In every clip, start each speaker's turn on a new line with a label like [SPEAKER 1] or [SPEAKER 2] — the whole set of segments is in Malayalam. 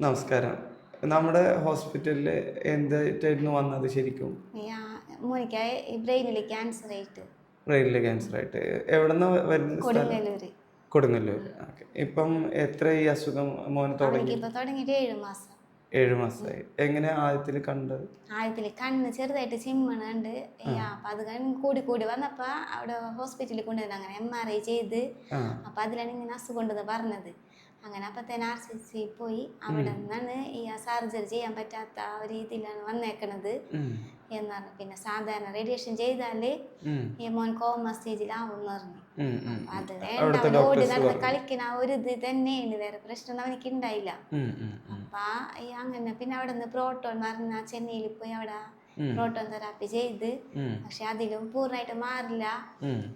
[SPEAKER 1] നമസ്കാരം. നമ്മുടെ ഹോസ്പിറ്റലിൽ എന്തായിട്ടായിരുന്നു വന്നത് ശരിക്കും?
[SPEAKER 2] മോനിക്ക് ബ്രെയിനിൽ ക്യാൻസർ ആയിട്ട്
[SPEAKER 1] ബ്രെയിനിലെ ക്യാൻസർ ആയിട്ട് എവിടെ നിന്ന് വരുന്ന കൊടുങ്ങല്ലൂർ കൊടുങ്ങല്ലൂർ ഇപ്പം എത്ര ഈ അസുഖം മോന് തുടങ്ങി?
[SPEAKER 2] തുടങ്ങിയിട്ട് ഏഴ് മാസം.
[SPEAKER 1] ഏഴ് മാസമായി. എങ്ങനെ ആദ്യത്തിൽ കണ്ടത്
[SPEAKER 2] ആദ്യത്തിൽ കണ്ണ് ചെറുതായിട്ട് ചിമ്മണ് കണ്ട്. അപ്പൊ അത് കൂടി കൂടി വന്നപ്പോ അവിടെ ഹോസ്പിറ്റലിൽ കൊണ്ടുവന്ന് അങ്ങനെ എം ആർ ഐ ചെയ്ത്. അപ്പൊ അതിലാണ് ഇങ്ങനെ അസുഖം ഉണ്ടെന്ന് പറഞ്ഞത്. അങ്ങനെ അപ്പത്തേന് ആർ സി സി പോയി. അവിടെ നിന്നാണ് ഈ സർജറി ചെയ്യാൻ പറ്റാത്ത ആ ഒരു ഇതിലാണ് വന്നേക്കണത്
[SPEAKER 1] എന്ന്
[SPEAKER 2] പറഞ്ഞു പിന്നെ സാധാരണ റേഡിയേഷൻ
[SPEAKER 1] ചെയ്താൽ
[SPEAKER 2] ഈ മോൻ കോമ സ്റ്റേജിലാവും പറഞ്ഞു. അത് വേണ്ട ഓടി നടന്ന്
[SPEAKER 1] കളിക്കുന്ന
[SPEAKER 2] കളിക്കണ ആ ഒരു ഇത് തന്നെയാണ്. വേറെ പ്രശ്നം അവനിക്ക് ഉണ്ടായില്ല. അപ്പൊ ഈ അങ്ങനെ പിന്നെ അവിടെ നിന്ന് പ്രോട്ടോൺ പറഞ്ഞ ചെന്നൈയിൽ പോയി അവിടെ. പ്രോട്ടോൺ തെറാപ്പി ചെയ്ത്. പക്ഷെ അതിലും പൂർണമായിട്ട് മാറില്ല.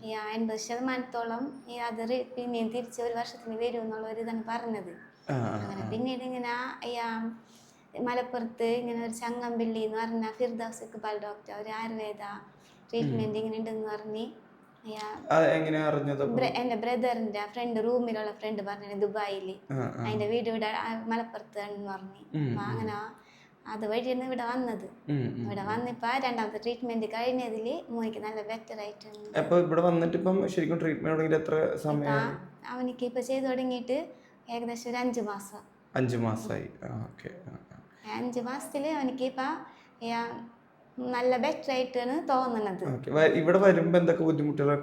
[SPEAKER 2] ഈ എൺപത് ശതമാനത്തോളം ഈ അത് പിന്നെയും തിരിച്ച് ഒരു വർഷത്തിന് വരും എന്നുള്ള ഒരു ഇതാണ് പറഞ്ഞത് അങ്ങനെ പിന്നീട് ഇങ്ങനെ ഈ മലപ്പുറത്ത് ഇങ്ങനെ ഒരു ചങ്ങമ്പിള്ളി എന്ന് പറഞ്ഞ ഫിർദൌസ് ഇക്ബാൽ ഡോക്ടർ ഒരു ആയുർവേദ ട്രീറ്റ്മെന്റ് ഇങ്ങനെ ഉണ്ടെന്ന് പറഞ്ഞ് എന്റെ ബ്രദറിന്റെ ഫ്രണ്ട് റൂമിലുള്ള ഫ്രണ്ട് പറഞ്ഞു
[SPEAKER 1] ആ,
[SPEAKER 2] അതിന്റെ വീട് ഇവിടെ മലപ്പുറത്ത് പറഞ്ഞു. അപ്പൊ അങ്ങനെ അത് വഴിയാണ് ഇവിടെ വന്നത്. ഇവിടെ വന്നിപ്പോ രണ്ടാമത്തെ ട്രീറ്റ്മെന്റ് കഴിഞ്ഞതിൽ മോനിക്ക് നല്ല ബെറ്റർ ആയിട്ടുണ്ട്.
[SPEAKER 1] അപ്പൊ ഇവിടെ വന്നിട്ട് ഇപ്പം ശരിക്കും ട്രീറ്റ്മെന്റ് എത്ര സമയം?
[SPEAKER 2] അവനിക്ക് ഇപ്പൊ ചെയ്തു തുടങ്ങിയിട്ട് ഏകദേശം ഒരു അഞ്ച് മാസം.
[SPEAKER 1] അഞ്ചു മാസമായി ഓക്കേ.
[SPEAKER 2] അഞ്ച് മാസത്തിൽ അവനിക്ക് ഇപ്പൊ നല്ല ബെറ്റർ ആയിട്ടാണ് തോന്നുന്നത്
[SPEAKER 1] ഇവിടെ വരുമ്പോ എന്തൊക്കെ ബുദ്ധിമുട്ടുകൾ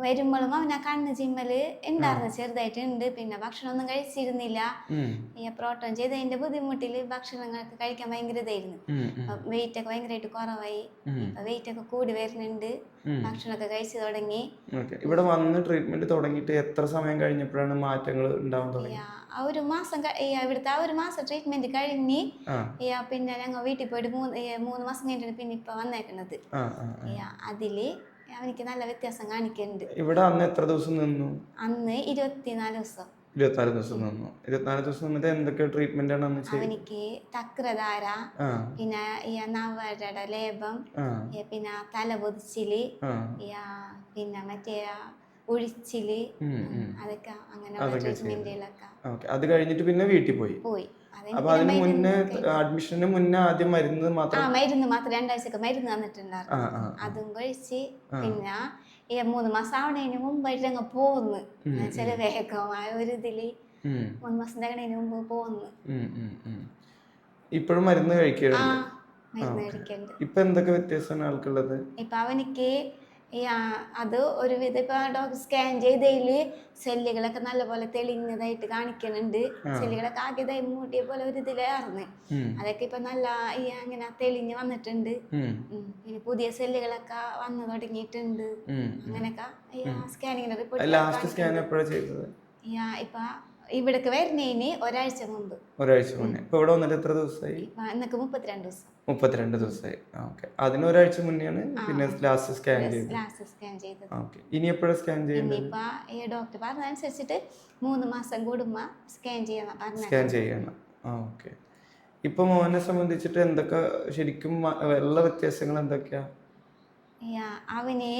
[SPEAKER 2] വരുമ്പോഴും അവനാ കണ്ണ് ചിമ്മൽ ഉണ്ടായിരുന്നു. ചെറുതായിട്ടുണ്ട്. പിന്നെ ഭക്ഷണമൊന്നും കഴിച്ചിരുന്നില്ല. ഈ പ്രോട്ടോൺ ചെയ്തതിന്റെ ബുദ്ധിമുട്ടിൽ ഭക്ഷണങ്ങളൊക്കെ കഴിക്കാൻ ഭയങ്കര ഇതായിരുന്നു. വെയിറ്റ് ഒക്കെ ഭയങ്കരമായിട്ട് കുറവായി. ഇപ്പൊ വെയിറ്റ് ഒക്കെ കൂടി വരുന്നുണ്ട്. ഭക്ഷണമൊക്കെ കഴിച്ചു തുടങ്ങി.
[SPEAKER 1] ഇവിടെ വന്ന് ട്രീറ്റ്മെന്റ് തുടങ്ങിയിട്ട് എത്ര സമയം കഴിഞ്ഞപ്പോഴാണ് മാറ്റങ്ങൾ ഉണ്ടാവാൻ
[SPEAKER 2] ആ- ഒരു മാസം ഇവിടുത്തെ ആ ഒരു മാസം ട്രീറ്റ്മെന്റ് കഴിഞ്ഞ് പിന്നെ ഞങ്ങൾ വീട്ടിൽ പോയിട്ട് മൂന്ന് മൂന്ന് മാസം കഴിഞ്ഞിട്ടാണ് പിന്നെ ഇപ്പൊ വന്നേക്കണത്. അതിൽ അവനിക്ക് നല്ല വ്യത്യാസം കാണിക്കുന്നുണ്ട്
[SPEAKER 1] ഇവിടെ അന്ന് എത്ര ദിവസം നിന്നു?
[SPEAKER 2] അന്ന് ഇരുപത്തിനാല് ദിവസം.
[SPEAKER 1] ഇരുപത്തിനാല് ദിവസം നിന്നു. ഇരുപത്തിനാല് ദിവസം നിന്നിട്ട് എന്തൊക്കെ ട്രീറ്റ്മെന്റ് ആണ്
[SPEAKER 2] അവനിക്ക് തക്രധാര പിന്നെ ഈ നവരട ലേപം പിന്നെ തലപൊതിച്ചിൽ പിന്നെ മറ്റേ ആ ഒഴിച്ചിൽ
[SPEAKER 1] ഉം, ഉം.
[SPEAKER 2] അതൊക്കെ
[SPEAKER 1] അങ്ങനെ. അത് കഴിഞ്ഞിട്ട് പിന്നെ വീട്ടിൽ പോയി.
[SPEAKER 2] പോയി.
[SPEAKER 1] അപ്പൊ അതിന് മുന്നേ അഡ്മിഷന് മുന്നേ ആദ്യം മരുന്ന് മാത്രം
[SPEAKER 2] മരുന്ന് മാത്രം. രണ്ടാഴ്ചക്ക് മരുന്ന് തന്നിട്ടുണ്ടായിരുന്നു. അതും കഴിച്ച് പിന്നെ ഈ മൂന്ന് മാസം ആവണതിന് മുമ്പായിട്ട് അങ്ങ് പോന്ന്. ചില വേഗമായ ഒരു
[SPEAKER 1] ഇതിൽ
[SPEAKER 2] മൂന്ന് മാസം തകണേന് മുമ്പ് പോന്ന്.
[SPEAKER 1] ഇപ്പോഴും മരുന്ന് കഴിക്കുന്നുണ്ട് ഇപ്പൊ എന്തൊക്കെ വ്യത്യാസമാണ് ആൾക്കുള്ളത്?
[SPEAKER 2] ഇപ്പൊ അവനിക്ക് ഈ അത് ഒരുവിധം ഇപ്പൊ ഡോക്ടർ സ്കാൻ ചെയ്തതിൽ സെല്ലുകളൊക്കെ നല്ലപോലെ തെളിഞ്ഞതായിട്ട് കാണിക്കുന്നുണ്ട് സെല്ലുകളൊക്കെ ആകെ ഇതായി മൂടിയ പോലെ ഒരു ഇതിലായിരുന്നു അതൊക്കെ ഇപ്പൊ നല്ല ഈ അങ്ങനെ തെളിഞ്ഞ് വന്നിട്ടുണ്ട്. പിന്നെ പുതിയ സെല്ലുകളൊക്കെ വന്നു തുടങ്ങിയിട്ടുണ്ട്. അങ്ങനെയൊക്കെ സ്കാനിങ്ങിന്റെ റിപ്പോർട്ട് ഇപ്പൊ ഇവിടേക്ക് വരുന്നതിന് ഒരാഴ്ച മുമ്പ്.
[SPEAKER 1] ഒരാഴ്ച മുന്നേ. ഇപ്പൊ ഇവിടെ വന്നിട്ട് എത്ര ദിവസമായി?
[SPEAKER 2] എന്നൊക്കെ മുപ്പത്തിരണ്ട് ദിവസം.
[SPEAKER 1] മുപ്പത്തിരണ്ട് ദിവസമായി. ഓക്കെ. അതിന് ഒരാഴ്ച മുന്നെയാണ് പിന്നെ ലാസ്റ്റ് സ്കാൻ ചെയ്തത്.
[SPEAKER 2] ലാസ്റ്റ് സ്കാൻ ചെയ്തത്.
[SPEAKER 1] ഓക്കെ. ഇനി എപ്പോഴാണ് സ്കാൻ ചെയ്യുന്നത്
[SPEAKER 2] ഇനിയിപ്പോ ഈ ഡോക്ടർ പറഞ്ഞതനുസരിച്ചിട്ട് മൂന്ന് മാസം കൂടുമ്പോ സ്കാൻ ചെയ്യണം പറഞ്ഞ
[SPEAKER 1] സ്കാൻ ചെയ്യണം. ഓക്കെ. ഇപ്പൊ മോനെ സംബന്ധിച്ചിട്ട് എന്തൊക്കെ ശരിക്കും ഉള്ള വ്യത്യാസങ്ങൾ എന്തൊക്കെയാ?
[SPEAKER 2] അവന്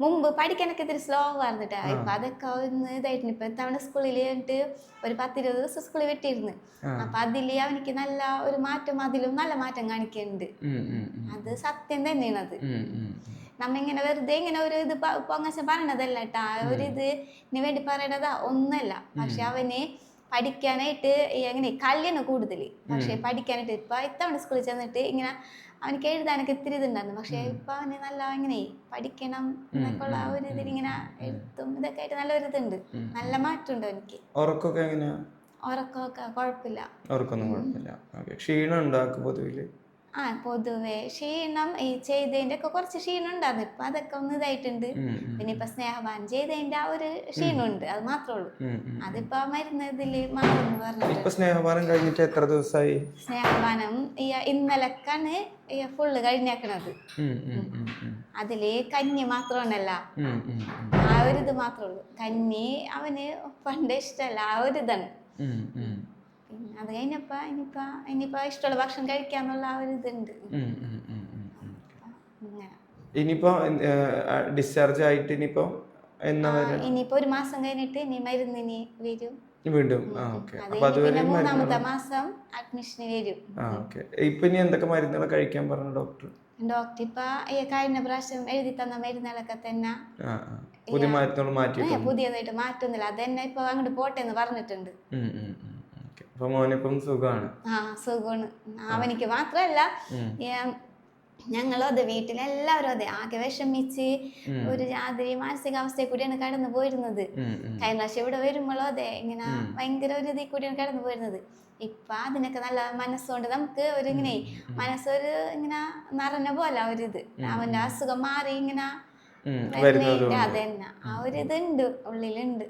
[SPEAKER 2] മുമ്പ് പഠിക്കാനൊക്കെ ഇത്തിരി സ്ലോ ആയിരുന്നിട്ടാ. ഇപ്പൊ അതൊക്കെ ഒന്ന് ഇതായിട്ടുണ്ട്. ഇപ്പൊ തവണ സ്കൂളിൽ കഴിഞ്ഞിട്ട് ഒരു പത്തിരുപത് ദിവസം സ്കൂളിൽ വിട്ടിരുന്നു. അപ്പൊ അതിൽ അവനിക്ക് നല്ല ഒരു മാറ്റം അതിലും നല്ല മാറ്റം കാണിക്കുന്നുണ്ട്. അത് സത്യം തന്നെയാണ് അത്.
[SPEAKER 1] ഉം, ഉം, ഉം.
[SPEAKER 2] നമ്മ ഇങ്ങനെ വെറുതെ ഇങ്ങനെ ഒരു ഇത് പ- പൊങ്ങച്ച പറയണതല്ല കേട്ടാ. ഒരു ഇതിന് വേണ്ടി പറയണതാ ഒന്നല്ല. പക്ഷെ അവന് പഠിക്കാനായിട്ട് എങ്ങനെ കല്യാണ് കൂടുതൽ പക്ഷെ പഠിക്കാനായിട്ട് ഇപ്പൊ ഇത്തവണ സ്കൂളിൽ ചെന്നിട്ട് ഇങ്ങനെ അവനിക്ക് എഴുതാനൊക്കെ ഇത്തിരി ഇതുണ്ടായിരുന്നു. പക്ഷെ ഇപ്പൊ അവന് നല്ല ഇങ്ങനെ പഠിക്കണം എന്നൊക്കെ ഉള്ള ആ ഒരു ഇതിൽ ഇങ്ങനെ എഴുത്തും ഇതൊക്കെ ആയിട്ട് നല്ല ഒരു ഇതുണ്ട് നല്ല മാറ്റമുണ്ട് എനിക്ക്
[SPEAKER 1] ഉറക്കമൊക്കെ എങ്ങനെയാ?
[SPEAKER 2] ഉറക്കമൊക്കെ കുഴപ്പമില്ല.
[SPEAKER 1] ഉറക്കമൊന്നും കുഴപ്പമില്ല. ക്ഷീണം ഉണ്ടാക്കും പൊതുവിൽ?
[SPEAKER 2] ആ പൊതുവെ ക്ഷീണം ഈ ചെയ്തതിന്റെ ഒക്കെ കുറച്ച് ക്ഷീണം ഉണ്ടായിരുന്നു ഇപ്പൊ അതൊക്കെ ഒന്ന് ഇതായിട്ടുണ്ട്. പിന്നെ ഇപ്പൊ സ്നേഹപാനം ചെയ്തതിന്റെ ആ ഒരു ക്ഷീണമുണ്ട്. അത് മാത്രമേ ഉള്ളൂ. അതിപ്പോ ആ മരുന്ന് ഇതിൽ മാറും പറഞ്ഞിട്ട്.
[SPEAKER 1] സ്നേഹപാനം കഴിഞ്ഞിട്ട് എത്ര ദിവസമായി
[SPEAKER 2] സ്നേഹപാനം ഈ ഇന്നലക്കാണ് ഫുള്ള് കഴിഞ്ഞേക്കണത്. അതിൽ കഞ്ഞി മാത്രമാണല്ല. ആ ഒരു ഇത് മാത്രമേ ഉള്ളൂ. കഞ്ഞി അവന് പണ്ട് ഇഷ്ടമല്ല ആ ഒരു ഇതാണ്. അത് കഴിഞ്ഞപ്പോ ഇനിയിപ്പോ ഇനിയിപ്പോ ഇഷ്ടമുള്ള ഭക്ഷണം കഴിക്കാന്നുള്ള ആ ഒരു ഇതുണ്ട്.
[SPEAKER 1] ഇനിയിപ്പോ ഡിസ്ചാർജ് ആയിട്ട് ഇനിയിപ്പോ
[SPEAKER 2] ഇനിയിപ്പോ ഒരു മാസം കഴിഞ്ഞിട്ട് ഇനി മരുന്നിനി വരും.
[SPEAKER 1] വീണ്ടും?
[SPEAKER 2] അത് മൂന്നാമത്തെ മാസം അഡ്മിഷന് വരും.
[SPEAKER 1] ഇപ്പൊ ഇനി എന്തൊക്കെ മരുന്നുകൾ കഴിക്കാൻ പറഞ്ഞു ഡോക്ടർ?
[SPEAKER 2] ഡോക്ടർ ഇപ്പൊ കഴിഞ്ഞ പ്രാവശ്യം എഴുതി തന്ന മരുന്നുകളൊക്കെ തന്നെ
[SPEAKER 1] പുതിയ മരുന്നുകൾ മാറ്റിയിട്ടുണ്ട്
[SPEAKER 2] പുതിയതായിട്ട് മാറ്റുന്നില്ല അതന്നെ ഇപ്പൊ അങ്ങോട്ട് പോട്ടെ എന്ന് പറഞ്ഞിട്ടുണ്ട്.
[SPEAKER 1] അപ്പൊ മോനിപ്പം സുഖമാണ്
[SPEAKER 2] ആ സുഖമാണ് അവനിക്ക് മാത്രല്ല. ഞങ്ങളും അതെ വീട്ടിലെല്ലാവരും അതെ. ആകെ വിഷമിച്ച് ഒരു ജാതിരി മാനസികാവസ്ഥയിൽ കൂടിയാണ് കടന്നു പോയിരുന്നത്. കഴിഞ്ഞ പ്രാവശ്യം ഇവിടെ വരുമ്പോഴും അതെ ഇങ്ങനെ ഭയങ്കര ഒരു ഇതിൽ കൂടിയാണ് കടന്നു പോയിരുന്നത്. ഇപ്പൊ അതിനൊക്കെ നല്ല മനസ്സുകൊണ്ട് നമുക്ക് ഒരു ഇങ്ങനെ മനസ്സൊരു ഇങ്ങനെ നിറഞ്ഞ പോലെ ഒരു ഇത്. അവന്റെ അസുഖം മാറി ഇങ്ങനെ അതെന്നെ. ആ ഒരു ഇത് ഉണ്ട്
[SPEAKER 1] ഉള്ളിലുണ്ട്.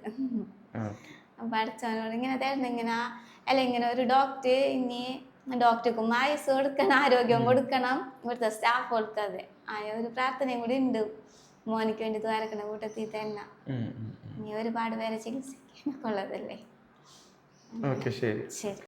[SPEAKER 2] പഠിച്ചവനോട് ഇങ്ങനെ തരണം ഇങ്ങനെ അല്ല ഇങ്ങനെ ഒരു ഡോക്ടർ ഇനി ഡോക്ടർക്കും ആയുസ് കൊടുക്കണം ആരോഗ്യം കൊടുക്കണം ഇവിടുത്തെ സ്റ്റാഫ് കൊടുക്കാതെ ആയ ഒരു പ്രാർത്ഥനയും കൂടി ഉണ്ട്. മോനിക്ക് വേണ്ടി ദ്വാരക്കണ കൂട്ടത്തിൽ തന്നെ. ഇനി ഒരുപാട് പേരെ ചികിത്സിക്കാനൊക്കെ ഉള്ളതല്ലേ?
[SPEAKER 1] ശരി.
[SPEAKER 2] ശരി.